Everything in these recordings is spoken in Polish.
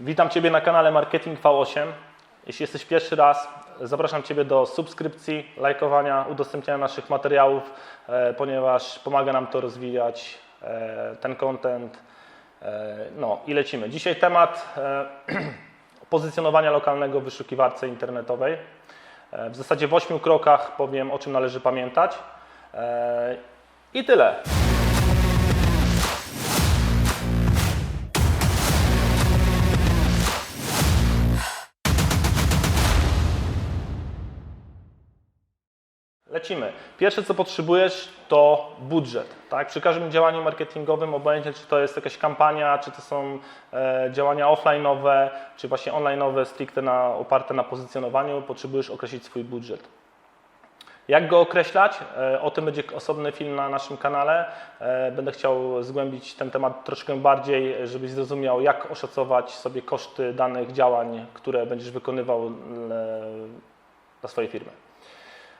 Witam Ciebie na kanale Marketing V8. Jeśli jesteś pierwszy raz, zapraszam Ciebie do subskrypcji, lajkowania, udostępniania naszych materiałów, e, ponieważ pomaga nam to rozwijać e, ten content. E, No i lecimy. Dzisiaj temat pozycjonowania lokalnego w wyszukiwarce internetowej. W zasadzie w ośmiu krokach powiem, o czym należy pamiętać. I tyle. Lecimy. Pierwsze, co potrzebujesz, to budżet. Tak? Przy każdym działaniu marketingowym, obojętnie czy to jest jakaś kampania, czy to są e, działania offline'owe, czy właśnie online'owe, stricte na, oparte na pozycjonowaniu, potrzebujesz określić swój budżet. Jak go określać? E, O tym będzie osobny film na naszym kanale. E, Będę chciał zgłębić ten temat troszkę bardziej, żebyś zrozumiał, jak oszacować sobie koszty danych działań, które będziesz wykonywał e, dla swojej firmy.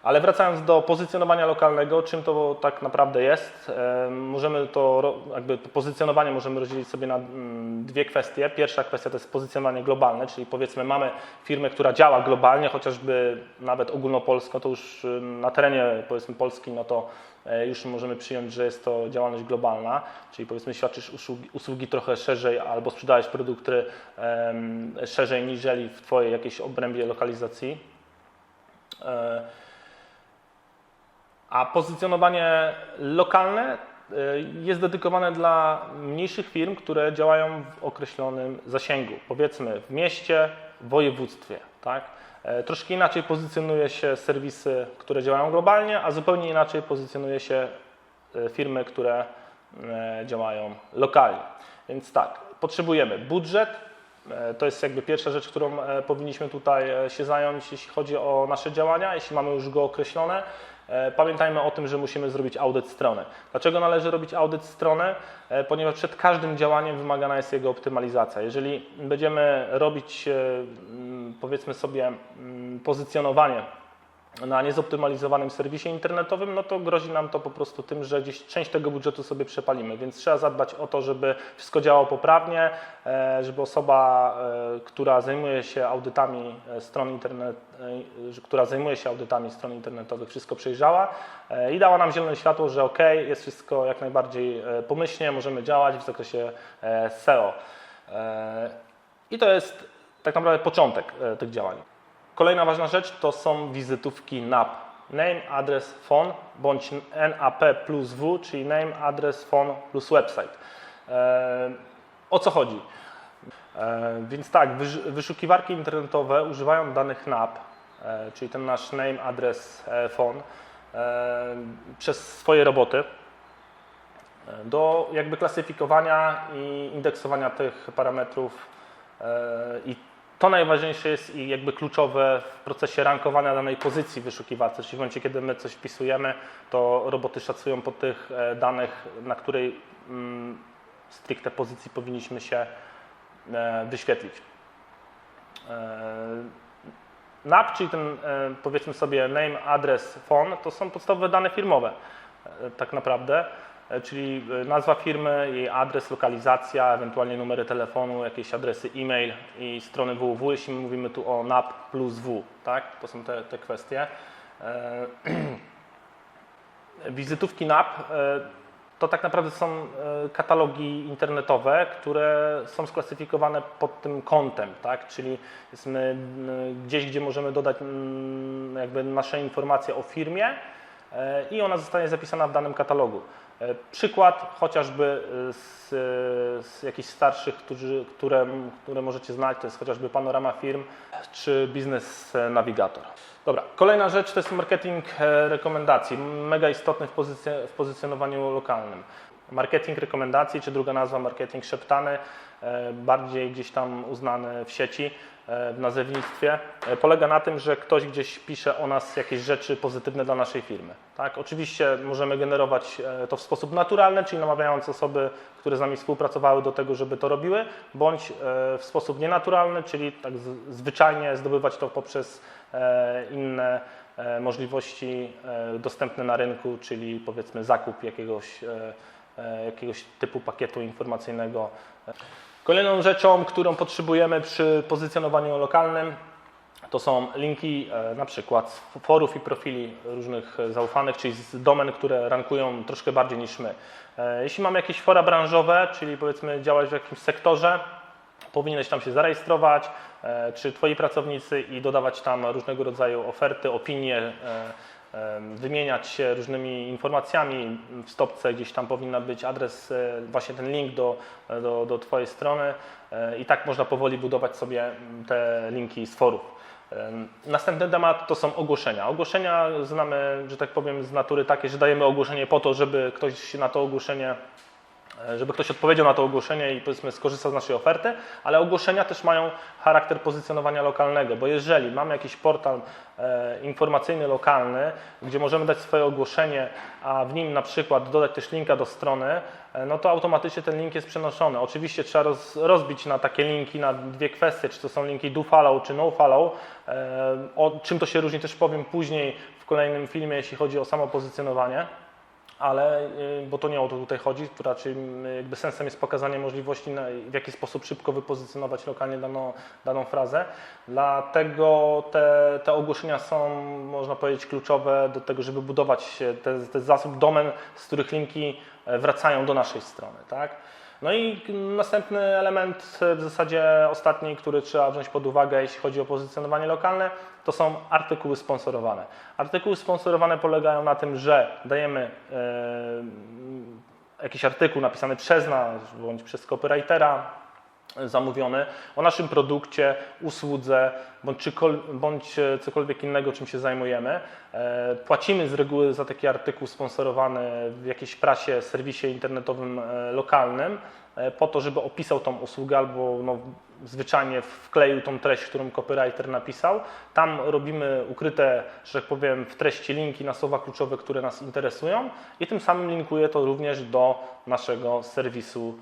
Ale wracając do pozycjonowania lokalnego, czym to tak naprawdę jest? E, Możemy to, jakby pozycjonowanie możemy rozdzielić sobie na mm, dwie kwestie. Pierwsza kwestia to jest pozycjonowanie globalne, czyli powiedzmy mamy firmę, która działa globalnie, chociażby nawet ogólnopolsko, to już na terenie powiedzmy Polski, no to e, już możemy przyjąć, że jest to działalność globalna, czyli powiedzmy świadczysz usługi, usługi trochę szerzej albo sprzedajesz produkty szerzej niżeli w Twojej jakiejś obrębie lokalizacji. A pozycjonowanie lokalne y, jest dedykowane dla mniejszych firm, które działają w określonym zasięgu, powiedzmy w mieście, w województwie. Tak? E, Troszkę inaczej pozycjonuje się serwisy, które działają globalnie, a zupełnie inaczej pozycjonuje się e, firmy, które e, działają lokalnie. Więc tak, potrzebujemy budżet, To jest jakby pierwsza rzecz, którą powinniśmy tutaj się zająć, jeśli chodzi o nasze działania, jeśli mamy już go określone. E, Pamiętajmy o tym, że musimy zrobić audyt strony. Dlaczego należy robić audyt strony? E, Ponieważ przed każdym działaniem wymagana jest jego optymalizacja. Jeżeli będziemy robić, e, powiedzmy sobie, pozycjonowanie na niezoptymalizowanym serwisie internetowym, no to grozi nam to po prostu tym, że gdzieś część tego budżetu sobie przepalimy, więc trzeba zadbać o to, żeby wszystko działało poprawnie, e, żeby osoba, e, która zajmuje się audytami e, stron internet, która zajmuje się audytami stron internetowych, wszystko przejrzała i dała nam zielone światło, że ok, jest wszystko jak najbardziej pomyślnie, możemy działać w zakresie SEO. I to jest tak naprawdę początek tych działań. Kolejna ważna rzecz to są wizytówki NAP. Name, adres, phone bądź NAP plus W, czyli name, adres, phone plus website. E, o co chodzi? E, więc tak, wyszukiwarki internetowe używają danych NAP, e, czyli ten nasz name, adres, e, phone, e, przez swoje roboty e, do jakby klasyfikowania i indeksowania tych parametrów e, i to najważniejsze jest i jakby kluczowe w procesie rankowania danej pozycji wyszukiwarce, czyli w momencie, kiedy my coś wpisujemy, to roboty szacują po tych e, danych, na której mm, stricte pozycji powinniśmy się e, wyświetlić. E, NAP, czyli ten powiedzmy sobie name, adres, phone, to są podstawowe dane firmowe tak naprawdę, czyli e, nazwa firmy, jej adres, lokalizacja, ewentualnie numery telefonu, jakieś adresy e-mail i strony www, jeśli mówimy tu o NAP plus W, tak? To są te, te kwestie. E, Wizytówki NAP e, to tak naprawdę są e, katalogi internetowe, które są sklasyfikowane pod tym kątem, tak? czyli jesteśmy gdzieś, gdzie możemy dodać jakby nasze informacje o firmie e, i ona zostanie zapisana w danym katalogu. E, Przykład chociażby e, z, z jakichś starszych, którzy, które, które możecie znać, to jest chociażby Panorama Firm czy Business Navigator. Dobra, kolejna rzecz to jest marketing e, rekomendacji, mega istotny w, pozycje, w pozycjonowaniu lokalnym. Marketing rekomendacji, czy druga nazwa marketing szeptany, e, bardziej gdzieś tam uznany w sieci, e, w nazewnictwie, e, polega na tym, że ktoś gdzieś pisze o nas jakieś rzeczy pozytywne dla naszej firmy. Tak? Oczywiście możemy generować to w sposób naturalny, czyli namawiając osoby, które z nami współpracowały do tego, żeby to robiły, bądź w sposób nienaturalny, czyli tak zwyczajnie zdobywać to poprzez inne możliwości dostępne na rynku, czyli powiedzmy zakup jakiegoś, jakiegoś typu pakietu informacyjnego. Kolejną rzeczą, którą potrzebujemy przy pozycjonowaniu lokalnym, to są linki e, na przykład forów i profili różnych e, zaufanych, czyli z domen, które rankują troszkę bardziej niż my. E, Jeśli mamy jakieś fora branżowe, czyli powiedzmy działać w jakimś sektorze, powinieneś tam się zarejestrować, e, czy twoi pracownicy i dodawać tam różnego rodzaju oferty, opinie, e, e, wymieniać się różnymi informacjami. W stopce gdzieś tam powinna być adres, e, właśnie ten link do, do, do twojej strony e, i tak można powoli budować sobie te linki z forów. Następny temat to są ogłoszenia. Ogłoszenia znamy, że tak powiem, z natury takie, że dajemy ogłoszenie po to, żeby ktoś na to ogłoszenie żeby ktoś odpowiedział na to ogłoszenie i powiedzmy skorzystał z naszej oferty, ale ogłoszenia też mają charakter pozycjonowania lokalnego, bo jeżeli mamy jakiś portal e, informacyjny lokalny, gdzie możemy dać swoje ogłoszenie, a w nim na przykład dodać też linka do strony, e, no to automatycznie ten link jest przenoszony. Oczywiście trzeba roz, rozbić na takie linki na dwie kwestie, czy to są linki do follow, czy no follow. E, o czym to się różni też powiem później w kolejnym filmie, jeśli chodzi o samo pozycjonowanie ale y, bo to nie o to tutaj chodzi, raczej y, jakby sensem jest pokazanie możliwości, w jaki sposób szybko wypozycjonować lokalnie daną, daną frazę. Dlatego te, te ogłoszenia są, można powiedzieć, kluczowe do tego, żeby budować te, te zasób domen, z których linki e, wracają do naszej strony. Tak? No i następny element, w zasadzie ostatni, który trzeba wziąć pod uwagę, jeśli chodzi o pozycjonowanie lokalne, to są artykuły sponsorowane. Artykuły sponsorowane polegają na tym, że dajemy e, jakiś artykuł napisany przez nas bądź przez copywritera zamówiony o naszym produkcie, usłudze bądź, bądź e, cokolwiek innego, czym się zajmujemy. E, Płacimy z reguły za taki artykuł sponsorowany w jakiejś prasie, serwisie internetowym e, lokalnym po to, żeby opisał tą usługę albo no, zwyczajnie wkleił tą treść, którą copywriter napisał. Tam robimy ukryte, że tak powiem, w treści linki na słowa kluczowe, które nas interesują i tym samym linkuje to również do naszego serwisu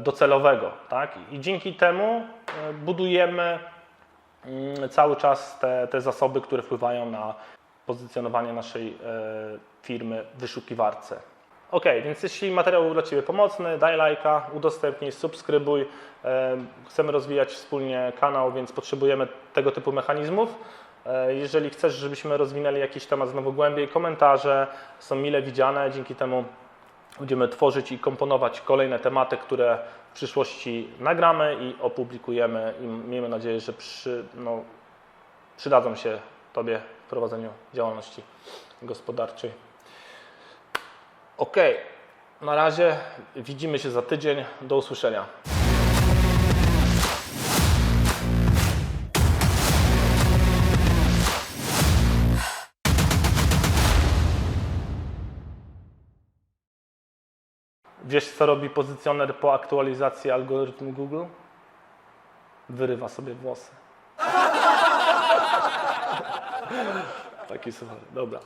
docelowego. Tak? I dzięki temu e, budujemy mm, cały czas te, te zasoby, które wpływają na pozycjonowanie naszej e, firmy w wyszukiwarce. Ok, więc jeśli materiał był dla Ciebie pomocny, daj lajka, udostępnij, subskrybuj. E, Chcemy rozwijać wspólnie kanał, więc potrzebujemy tego typu mechanizmów. E, Jeżeli chcesz, żebyśmy rozwinęli jakiś temat znowu głębiej, komentarze są mile widziane. Dzięki temu będziemy tworzyć i komponować kolejne tematy, które w przyszłości nagramy i opublikujemy i miejmy nadzieję, że przy, no, przydadzą się Tobie w prowadzeniu działalności gospodarczej. Ok, na razie widzimy się za tydzień. Do usłyszenia. Wiesz, co robi pozycjoner po aktualizacji algorytmu Google? Wyrywa sobie włosy. Taki słuchaj, dobra.